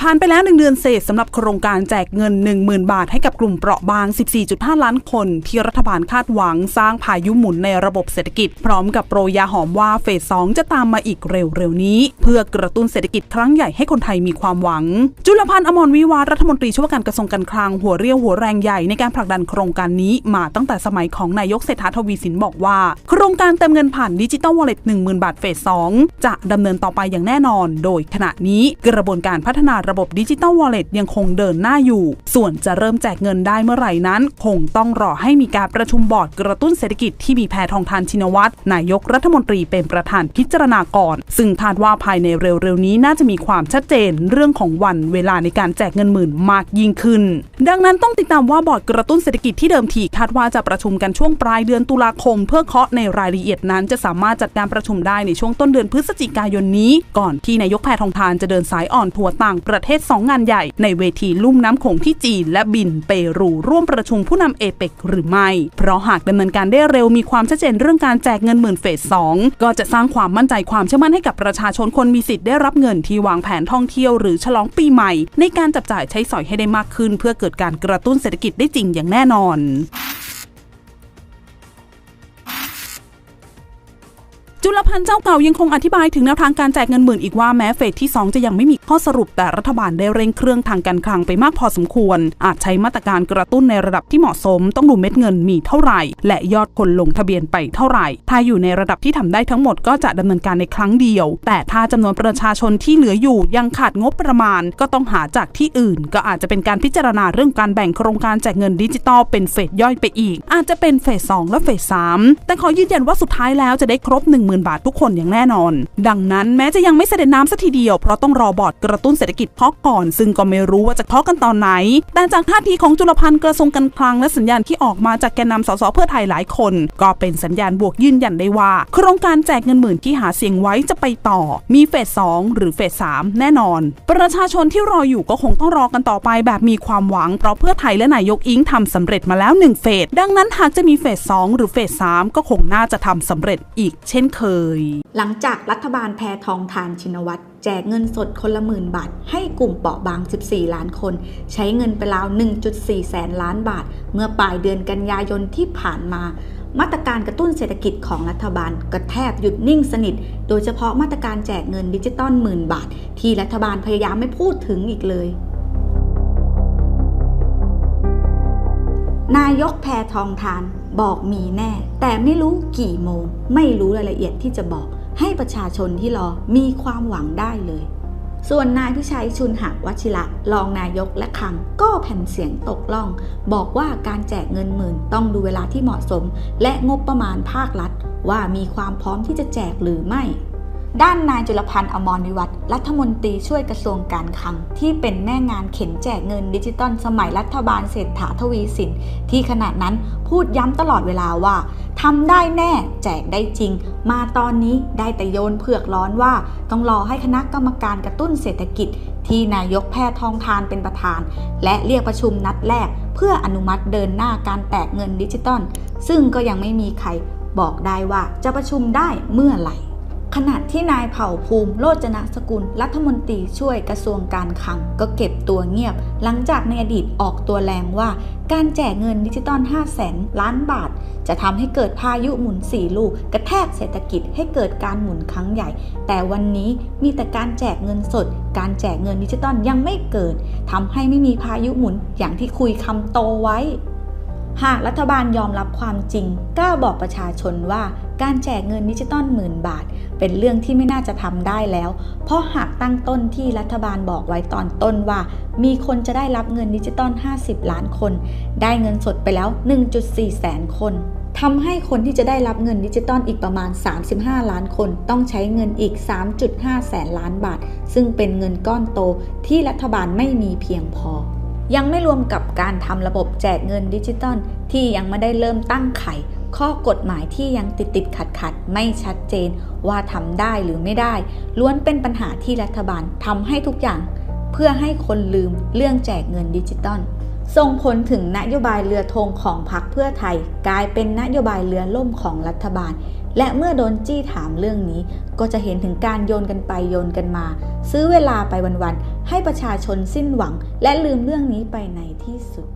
ผ่านไปแล้วหนึ่งเดือนเศษสำหรับโครงการแจกเงิน 10,000 บาทให้กับกลุ่มเปราะบาง 14.5 ล้านคน ที่รัฐบาลคาดหวังสร้างพายุหมุนในระบบเศรษฐกิจ พร้อมกับโปรยยาหอมว่าเฟส 2 จะตามมาอีกเร็วๆ นี้ เพื่อกระตุ้นเศรษฐกิจครั้งใหญ่ให้คนไทยมีความหวัง จุลพันธ์อมรวิวารัฐมนตรีช่วยการกระทรวงการคลังหัวเรี่ยวหัวแรงใหญ่ในการผลักดันโครงการนี้มาตั้งแต่สมัยของนายกเศรษฐาทวีสินบอกว่า โครงการเติมเงินผ่านดิจิตอลวอลเล็ต10,000 บาทเฟส 2 จะดำเนินต่อไปอย่างแน่นอน โดยขณะนี้กระบวนการพัฒนาระบบดิจิตอลวอลเล็ตยังคงเดินหน้าอยู่ ส่วนจะเริ่มแจกเงินได้เมื่อไหร่นั้น คงต้องรอให้มีการประชุมบอร์ดกระตุ้นเศรษฐกิจที่มีแพทองทานชินวัตรนายกรัฐมนตรีเป็นประธานพิจารณาก่อน ซึ่งคาดว่าภายในเร็วๆนี้น่าจะมีความชัดเจนเรื่องของวันเวลาในการแจกเงินหมื่นมากยิ่งขึ้น ดังนั้นต้องติดตามว่าบอร์ดกระตุ้นเศรษฐกิจที่เดิมทีคาดว่าจะประชุมกันช่วงปลายเดือนตุลาคม เพื่อเคาะในรายละเอียดนั้น จะสามารถจัดการประชุมได้ในช่วงต้นเดือนพฤศจิกายนนี้ ก่อนที่นายกแพทองทานจะเดินสายอ่อนทัวร์ต่างประเทศ 2 งานใหญ่ในเวทีลุ่มน้ำโขงที่จีน และบินเปรูร่วมประชุมผู้นำเอเปกหรือไม่ เพราะหากดำเนินการได้เร็วมีความชัดเจนเรื่องการแจกเงินหมื่นเฟส 2 ก็จะสร้างความมั่นใจความเชื่อมั่นให้กับประชาชนคนมีสิทธิ์ได้รับเงินที่วางแผนท่องเที่ยวหรือฉลองปีใหม่ ในการจับจ่ายใช้สอยให้ได้มากขึ้น เพื่อเกิดการกระตุ้นเศรษฐกิจได้จริงอย่างแน่นอน จุลพันเจ้าเก่ายังคงอธิบายถึงแนวทางการแจกเงินหมื่นอีกว่าแม้เฟสที่ 2 จะยังไม่มีข้อสรุปแต่รัฐบาลได้เร่งเครื่องทางการคลังไปมากพอสมควร อาจใช้มาตรการกระตุ้นในระดับที่เหมาะสม ต้องดูเม็ดเงินมีเท่าไหร่ และยอดคนลงทะเบียนไปเท่าไหร่ ถ้าอยู่ในระดับที่ทำได้ทั้งหมดก็จะดำเนินการในครั้งเดียว แต่ถ้าจำนวนประชาชนที่เหลืออยู่ยังขาดงบประมาณ ก็ต้องหาจากที่อื่น ก็อาจจะเป็นการพิจารณาเรื่องการแบ่งโครงการแจกเงินดิจิตอลเป็นเฟสย่อยไปอีก อาจจะเป็นเฟส2และเฟส3แต่ขอยืนยันว่าสุดท้ายแล้วจะได้ครบ 10,000 บาททุกคนอย่างแน่นอน ดังนั้นแม้จะยังไม่เสด็จน้ำสักทีเดียวเพราะต้องรอบอร์ดกระตุ้นเศรษฐกิจเคาะก่อน ซึ่งก็ไม่รู้ว่าจะเคาะกันตอนไหน แต่จากท่าทีของจุลพันธ์กระทรวงการคลังและสัญญาณที่ออกมาจากแกนนำสสเพื่อไทยหลายคน ก็เป็นสัญญาณบวกยืนยันได้ว่า โครงการแจกเงินหมื่นที่หาเสียงไว้จะไปต่อ มีเฟส 2 หรือเฟส 3 แน่นอน ประชาชนที่รออยู่ก็คงต้องรอกันต่อไปแบบมีความหวังเพราะเพื่อไทยและนายกอิงทำสำเร็จมาแล้ว1เฟสดังนั้นหากจะมีเฟส 2 หรือเฟส 3 ก็คงน่าจะทำสำเร็จอีกเช่นเคยหลังจากรัฐบาลแพทองทานชินวัตรแจกเงินสดคนละหมื่นบาท ให้กลุ่มเปราะบาง 14 ล้านคน ใช้เงินไปราว 1.4 แสนล้านบาท เมื่อปลายเดือนกันยายนที่ผ่านมา มาตรการกระตุ้นเศรษฐกิจของรัฐบาลก็แทบหยุดนิ่งสนิท โดยเฉพาะมาตรการแจกเงินดิจิตอลหมื่นบาท ที่รัฐบาลพยายามไม่พูดถึงอีกเลยนายกแพทองทาน บอกมีแน่ แต่ไม่รู้กี่โมง ไม่รู้รายละเอียดที่จะบอก ให้ประชาชนที่รอมีความหวังได้เลย ส่วนนายพิชัยชุนหักวชิระรองนายกและคัง ก็แผ่นเสียงตกล่อง บอกว่าการแจกเงินหมื่นต้องดูเวลาที่เหมาะสม และงบประมาณภาครัฐ ว่ามีความพร้อมที่จะแจกหรือไม่ ด้านนายจุลพันธ์อมรวิวัฒน์รัฐมนตรีช่วยกระทรวงการคลัง ที่เป็นแม่งานเข็นแจกเงินดิจิตอลสมัยรัฐบาลเศรษฐาทวีสิน ที่ขณะนั้นพูดย้ำตลอดเวลาว่าทำได้แน่แจกได้จริง มาตอนนี้ได้แต่โยนเผือกร้อนว่า ต้องรอให้คณะกรรมการกระตุ้นเศรษฐกิจ ที่นายกแพทองทานเป็นประธาน และเรียกประชุมนัดแรก เพื่ออนุมัติเดินหน้าการแตกเงินดิจิตอลซึ่งก็ยังไม่มีใครบอกได้ว่าจะประชุมได้เมื่อไหร่ ขณะที่นายเผ่าภูมิโรจนสกุล รัฐมนตรีช่วยกระทรวงการคลัง ก็เก็บตัวเงียบ หลังจากในอดีตออกตัวแรงว่า การแจกเงินดิจิตอล 5 0 0แสนล้านบาท จะทำให้เกิดพายุหมุน4ลูก กระแทกเศรษฐกิจให้เกิดการหมุนครั้งใหญ่ แต่วันนี้มีแต่การแจกเงินสด การแจกเงินดิจิตอลยังไม่เกิดทำให้ไม่มีพายุหมุนอย่างที่คุยคำโตไว้ หากรัฐบาลยอมรับความจริงกล้าบอกประชาชนว่าการแจกเงินดิจิตอลหมื่นบาท เป็นเรื่องที่ไม่น่าจะทำได้แล้ว เพราะหากตั้งต้นที่รัฐบาลบอกไว้ตอนต้นว่า มีคนจะได้รับเงินดิจิตอล 50 ล้านคน ได้เงินสดไปแล้ว 1.4 แสนคนทำให้คนที่จะได้รับเงินดิจิตอลอีกประมาณ 35 ล้านคน ต้องใช้เงินอีก 3.5 แสนล้านบาท ซึ่งเป็นเงินก้อนโตที่รัฐบาลไม่มีเพียงพอ ยังไม่รวมกับการทำระบบแจกเงินดิจิตอลที่ยังไม่ได้เริ่มตั้งไข ข้อกฎหมายที่ยังติดติดขัดขัดไม่ชัดเจนว่าทำได้หรือไม่ได้ ล้วนเป็นปัญหาที่รัฐบาลทำให้ทุกอย่าง เพื่อให้คนลืมเรื่องแจกเงินดิจิตอลส่งผลถึงนโยบายเรือธงของพรรคเพื่อไทย กลายเป็นนโยบายเรือล่มของรัฐบาล และเมื่อโดนจี้ถามเรื่องนี้ ก็จะเห็นถึงการโยนกันไปโยนกันมา ซื้อเวลาไปวันๆ ให้ประชาชนสิ้นหวังและลืมเรื่องนี้ไปในที่สุด